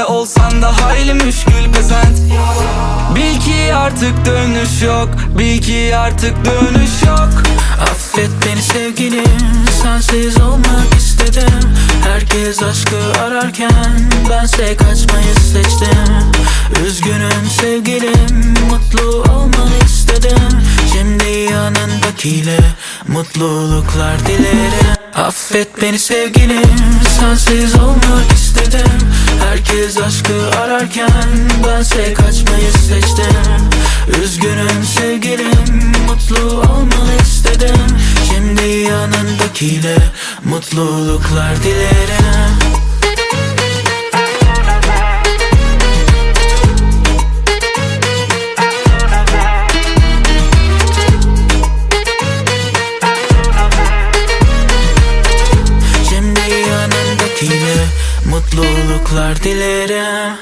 gülmesen de Olsan da hayli müşkül pezent. Bil ki artık dönüş yok Bil ki artık dönüş yok. Affet beni sevgilim Sensiz olmak istedim. Herkes aşkı ararken Bense kaçmayı seçtim. Üzgünüm sevgilim Mutlu olmanı istedim. Şimdi yanındakiyle Mutluluklar dilerim. Affet beni sevgilim Sensiz olmak istedim. Herkes aşkı ararken Bense kaçmayı seçtim. Üzgünüm sevgilim Mutlu olmanı istedim. Şimdi yanındakiyle Mutluluklar dilerim Yanındakiyle Mutluluklar dilerim